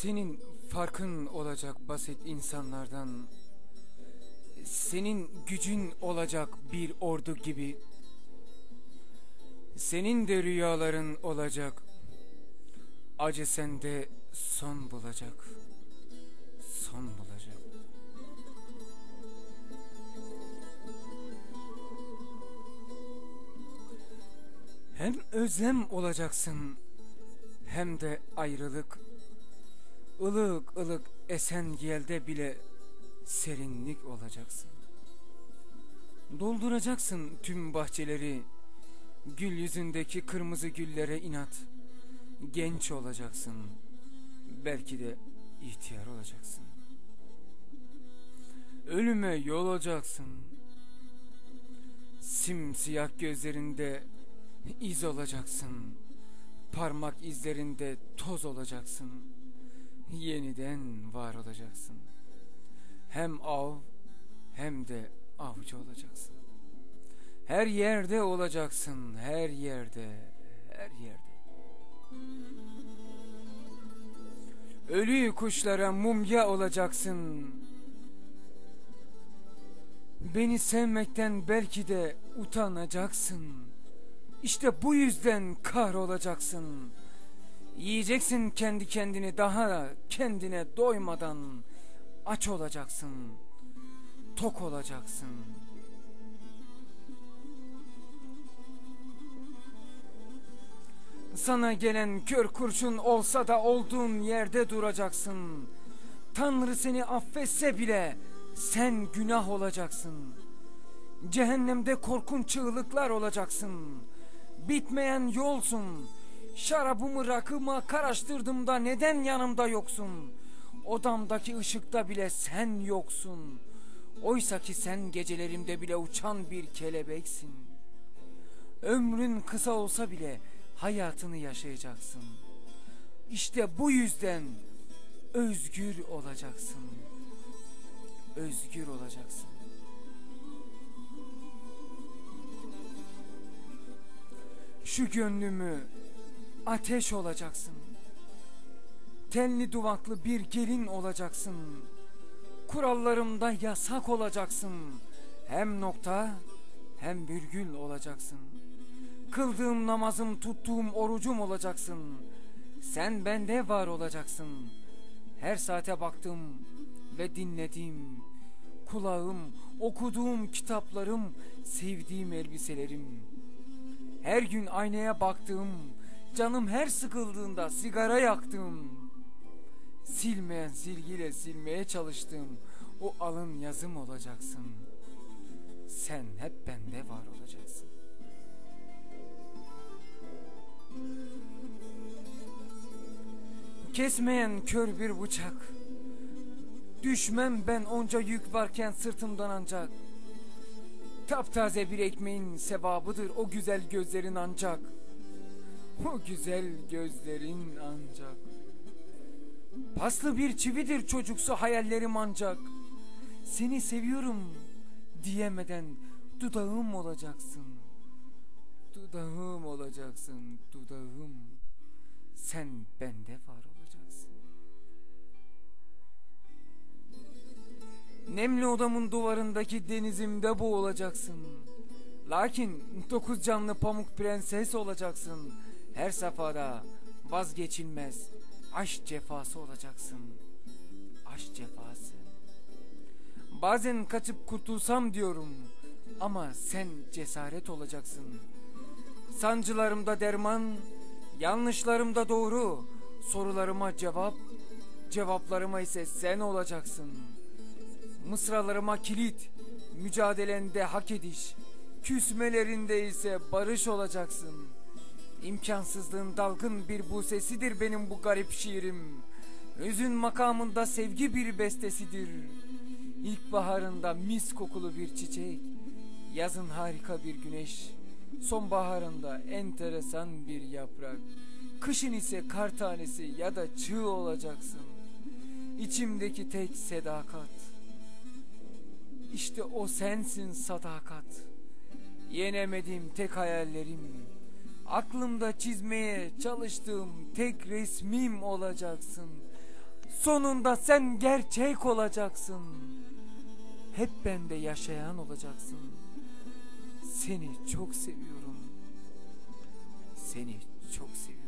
Senin farkın olacak basit insanlardan. Senin gücün olacak bir ordu gibi. Senin de rüyaların olacak. Acı sende son bulacak. Son bulacak. Hem özlem olacaksın hem de ayrılık. Ilık ılık esen yelde bile serinlik olacaksın. Dolduracaksın tüm bahçeleri, gül yüzündeki kırmızı güllere inat. Genç olacaksın, belki de ihtiyar olacaksın. Ölüme yol olacaksın. Simsiyah gözlerinde iz olacaksın. Parmak izlerinde toz olacaksın. Yeniden var olacaksın. Hem av hem de avcı olacaksın. Her yerde olacaksın, her yerde, her yerde. Ölü kuşlara mumya olacaksın. Beni sevmekten belki de utanacaksın. İşte bu yüzden kahrolacaksın. Yiyeceksin kendi kendini daha kendine doymadan aç olacaksın. Tok olacaksın. Sana gelen kör kurşun olsa da olduğun yerde duracaksın. Tanrı seni affetse bile sen günah olacaksın. Cehennemde korkunç çığlıklar olacaksın. Bitmeyen yolsun. Şarabımı rakıma karıştırdım da neden yanımda yoksun? Odamdaki ışıkta bile sen yoksun. Oysa ki sen gecelerimde bile uçan bir kelebeksin. Ömrün kısa olsa bile hayatını yaşayacaksın. İşte bu yüzden özgür olacaksın. Özgür olacaksın. Şu gönlümü ateş olacaksın. Tenli duvaklı bir gelin olacaksın. Kurallarımda yasak olacaksın. Hem nokta hem virgül olacaksın. Kıldığım namazım tuttuğum orucum olacaksın. Sen bende var olacaksın. Her saate baktım ve dinledim. Kulağım, okuduğum kitaplarım, sevdiğim elbiselerim. Her gün aynaya baktığım, canım her sıkıldığında sigara yaktım. Silmeyen silgiyle silmeye çalıştığım o alın yazım olacaksın. Sen hep bende var olacaksın. Kesmeyen kör bir bıçak. Düşmem ben onca yük varken sırtımdan ancak. Taptaze bir ekmeğin sevabıdır o güzel gözlerin ancak. O güzel gözlerin ancak. Paslı bir çividir çocuksu hayallerim ancak. Seni seviyorum diyemeden dudağım olacaksın. Dudağım olacaksın, dudağım. Sen bende var olacaksın. Nemli odamın duvarındaki denizimde boğulacaksın. Lakin dokuz canlı pamuk prenses olacaksın. Her safhada vazgeçilmez aşk cefası olacaksın. Aşk cefası. Bazen kaçıp kurtulsam diyorum ama sen cesaret olacaksın. Sancılarımda derman, yanlışlarımda doğru, sorularıma cevap, cevaplarıma ise sen olacaksın. Mısralarıma kilit, mücadelende hak ediş, küsmelerinde ise barış olacaksın. İmkansızlığın dalgın bir bu sesidir benim bu garip şiirim. Hüzün makamında sevgi bir bestesidir. İlkbaharında mis kokulu bir çiçek, yazın harika bir güneş, sonbaharında enteresan bir yaprak, kışın ise kar tanesi ya da çığ olacaksın. İçimdeki tek sadakat. İşte o sensin sadakat. Yenemediğim tek hayallerim. Aklımda çizmeye çalıştığım tek resmim olacaksın. Sonunda sen gerçek olacaksın. Hep bende yaşayan olacaksın. Seni çok seviyorum. Seni çok seviyorum.